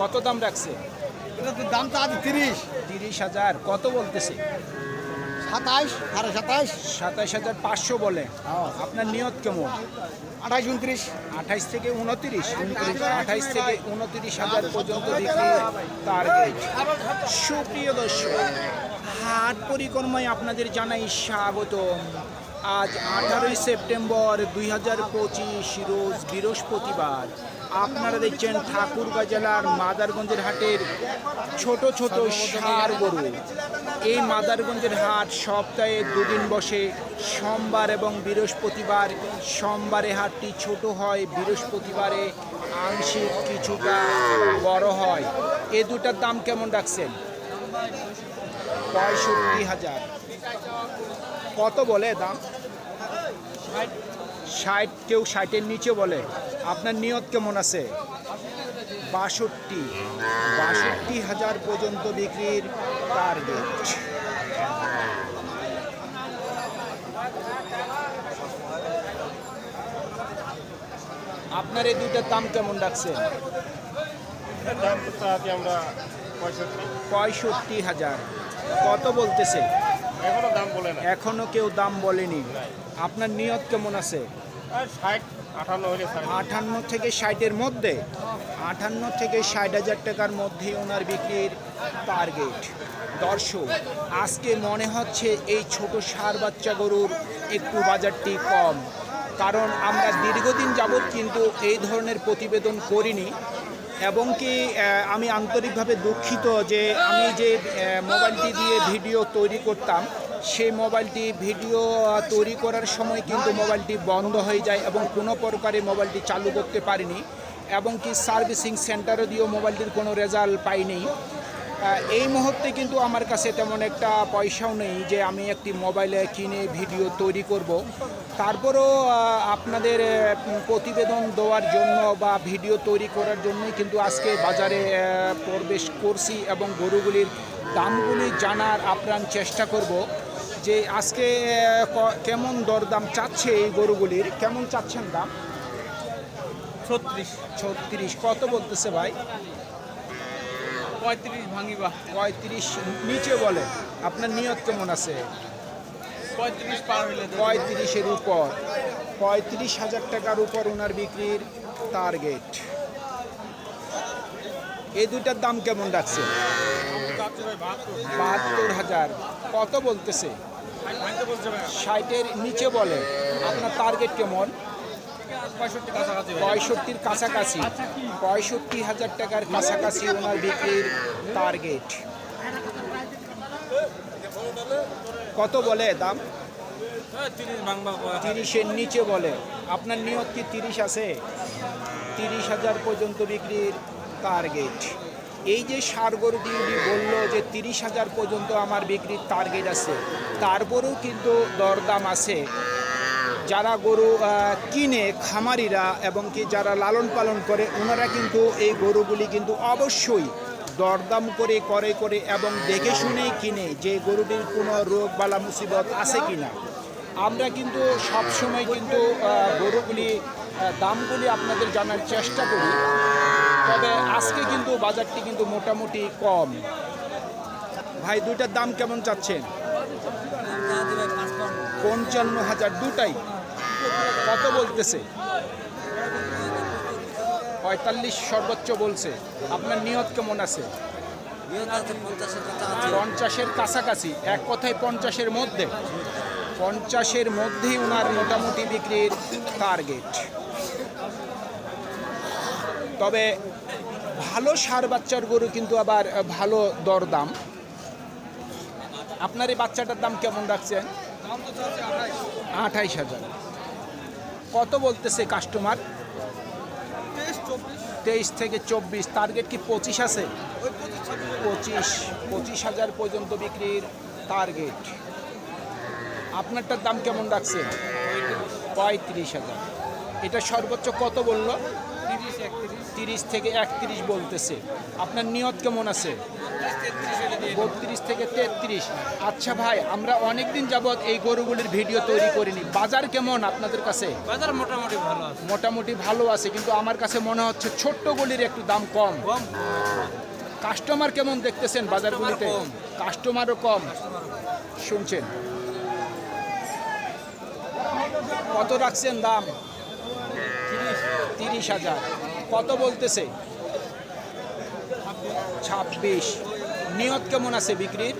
কত দাম রাখছে? এটা তো আজ তিরিশ। তিরিশ হাজার কত বলতেছে? সাতাইশ সাড়ে সাতাইশ। সাতাশ হাজার পাঁচশো বলে। আপনার নিয়ত কেমন? আঠাইশ উনত্রিশ। আঠাইশ থেকে উনত্রিশ। আঠাইশ থেকে উনত্রিশ। হাজার পর্যন্ত বিক্রি টার্গেট সুপ্রিয় দর্শক হাট পরিক্রমায় আপনাদের জানাই স্বাগত আজ আঠারোই সেপ্টেম্বর দুই হাজার পঁচিশ রোজ বৃহস্পতিবার। আপনারা দেখছেন ঠাকুরগাঁ জেলার মাদারগঞ্জের হাটের ছোট ছোট সার গরু। এই মাদারগঞ্জের হাট সপ্তাহে দুদিন বসে। সোমবার এবং বৃহস্পতিবার, সোমবারে হাটটি ছোট হয়, বৃহস্পতিবারে আংশিক কিছুটা বড় হয়। এ দুটার দাম কেমন রাখছেন? পঁয়ষট্টি হাজার। কত বলে দাম? ষাট কেউ ষাটের নিচে বলে। আপনার নিয়ত কেমন আছে? বাষট্টি। বাষট্টি হাজার পর্যন্ত বিক্রির টার্গেট আপনার এই দুইটার দাম কেমন রাখছেন আমরা পঁয়ষট্টি। পঁয়ষট্টি হাজার। কত বলতেছে? এখনও দাম বলে এখনও কেউ দাম বলেনি। আপনার নিয়ত কেমন আছে? আটান্ন থেকে ষাটের মধ্যে আটান্ন থেকে ষাট হাজার টাকার মধ্যে ওনার বিক্রির টার্গেট দর্শক, আজকে মনে হচ্ছে এই ছোট সার বাচ্চা গরুর একটু বাজারটি কম। কারণ আমরা দীর্ঘদিন যাবৎ কিন্তু এই ধরনের প্রতিবেদন করিনি এবং কি আমি আন্তরিকভাবে দুঃখিত যে আমি যে মোবাইলটি দিয়ে ভিডিও তৈরি করতাম সেই মোবাইলটি ভিডিও তৈরি করার সময় কিন্তু মোবাইলটি বন্ধ হয়ে যায় এবং কোনো প্রকারে মোবাইলটি চালু করতে পারিনি এবং কি সার্ভিসিং সেন্টারে দিয়েও মোবাইলটির কোনো রেজাল্ট পাইনি। এই মুহূর্তে কিন্তু আমার কাছে তেমন একটা পয়সাও নেই যে আমি একটি মোবাইলে কিনে ভিডিও তৈরি করব। তারপরও আপনাদের প্রতিবেদন দেওয়ার জন্য বা ভিডিও তৈরি করার জন্যই কিন্তু আজকে বাজারে প্রবেশ করছি এবং গরুগুলির দামগুলি জানার আপ্রাণ চেষ্টা করব। যে আজকে কেমন দরদাম চাচ্ছে এই গরুগুলির? কেমন চাচ্ছেন দাম? ছত্রিশ। ছত্রিশ। কত বলতেছে ভাই? পঁয়ত্রিশ ভাঙিবা। পঁয়ত্রিশ নিচে বলে আপনার নিয়ত কেমন আছে? পঁয়ত্রিশ পার হইলে পঁয়ত্রিশের উপর। পঁয়ত্রিশ হাজার টাকার উপর ওনার বিক্রির টার্গেট এই দুইটার দাম কেমন রাখছে? বাহাত্তর হাজার। কত বলতেছে? ষাটের নিচে বলে। আপনার টার্গেট কেমন। পঁয়ষট্টির কাছাকাছি। পঁয়ষট্টি হাজার টাকার কাছাকাছি ওনার বিক্রির টার্গেট কত বলে দাম। তিরিশের নিচে বলে। আপনার নিয়ত কি তিরিশ আছে? তিরিশ হাজার পর্যন্ত বিক্রির টার্গেট এই যে সার গরুটি বলল যে তিরিশ হাজার পর্যন্ত আমার বিক্রির টার্গেট আছে, তারপরেও কিন্তু দরদাম আছে। যারা গরু কিনে খামারিরা এবং কি যারা লালন পালন করে, ওনারা কিন্তু এই গরুগুলি কিন্তু অবশ্যই দরদাম করে করে করে এবং দেখে শুনেই কিনে যে গরুটির কোনো রোগ বালা মুসিবত আছে কিনা। আমরা কিন্তু সবসময় কিন্তু গরুগুলি দামগুলি আপনাদের জানার চেষ্টা করি। তবে আজকে কিন্তু বাজারটি কিন্তু মোটামুটি কম। ভাই দুইটার দাম কেমন চাচ্ছেন? পঞ্চান্ন হাজার দুটাই। কত বলতেছে? পঁয়তাল্লিশ সর্বোচ্চ বলছে। আপনার নিয়ত কেমন আছে? পঞ্চাশের কাছাকাছি। এক কথায় পঞ্চাশের মধ্যে। পঞ্চাশের মধ্যেই ওনার মোটামুটি বিক্রির টার্গেট তবে ভালো সার বাচ্চার গরু কিন্তু আবার ভালো দরদাম। আপনার এই বাচ্চাটার দাম কেমন রাখছেন? আঠাইশ হাজার। কত বলতেছে কাস্টমার তেইশ থেকে চব্বিশ। টার্গেট কি পঁচিশ আছে? পঁচিশ পঁচিশ হাজার পর্যন্ত বিক্রির টার্গেট আপনারটার দাম কেমন রাখছেন পঁয়ত্রিশ হাজার। এটা সর্বোচ্চ কত বলল? তিরিশ থেকে একত্রিশ বলতেছে। আপনার নিয়ত কেমন আছে? বত্রিশ থেকে তেত্রিশ। আচ্ছা ভাই আমরা অনেক দিন যাবৎ এই গরুগুলির ভিডিও তৈরি করিনি। বাজার কেমন আপনাদের কাছে? বাজার মোটামুটি ভালো আছে। মোটামুটি ভালো আছে কিন্তু আমার কাছে মনে হচ্ছে ছোট্ট গুলির একটু দাম কম। কাস্টমার কেমন দেখতেছেন বাজারগুলিতে। কাস্টমারও কম। শুনছেন? কত রাখছেন দাম? তিরিশ হাজার। কত বলতেছে? ছাব্বিশ। নিয়ত কেমন আছে বিক্রির?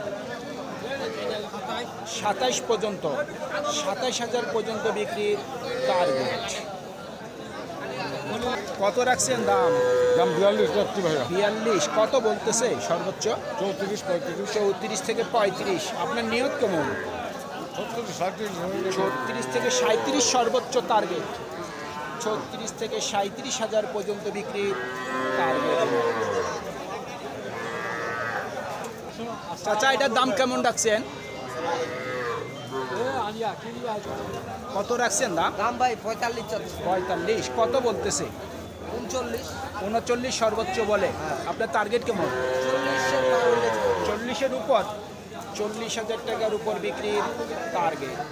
সাতাইশ পর্যন্ত। সাতাইশ হাজার পর্যন্ত বিক্রির টার্গেট কত রাখছেন দাম? দাম বিয়াল্লিশ যাচ্ছি ভাইয়া। বিয়াল্লিশ। কত বলতেছে সর্বোচ্চ? চৌত্রিশ পঁয়ত্রিশ। চৌত্রিশ থেকে পঁয়ত্রিশ। আপনার নিয়ত কেমন? ছত্রিশ থেকে সাঁত্রিশ সর্বোচ্চ টার্গেট ছত্রিশ থেকে সাঁত্রিশ হাজার পর্যন্ত বিক্রির টার্গেট চাচা এটার দাম কেমন রাখছেন? কত রাখছেন দাম? দাম ভাই পঁয়তাল্লিশ পঁয়তাল্লিশ কত বলতেছে? উনচল্লিশ। উনচল্লিশ সর্বোচ্চ বলে। আপনার টার্গেট কেমন? চল্লিশের উপর? চল্লিশ হাজার টাকার উপর বিক্রির টার্গেট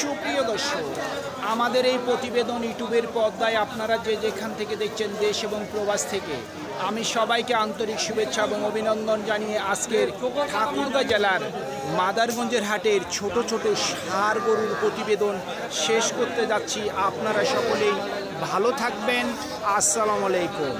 সুপ্রিয় দর্শক, আমাদের এই প্রতিবেদন ইউটিউবের পর্দায় আপনারা যে যেখান থেকে দেখছেন দেশ এবং প্রবাস থেকে, আমি সবাইকে আন্তরিক শুভেচ্ছা এবং অভিনন্দন জানিয়ে আজকের ঠাকুরগাঁ জেলার মাদারগঞ্জের হাটের ছোট ছোট সার গরুর প্রতিবেদন শেষ করতে যাচ্ছি। আপনারা সকলেই ভালো থাকবেন। আসসালামু আলাইকুম।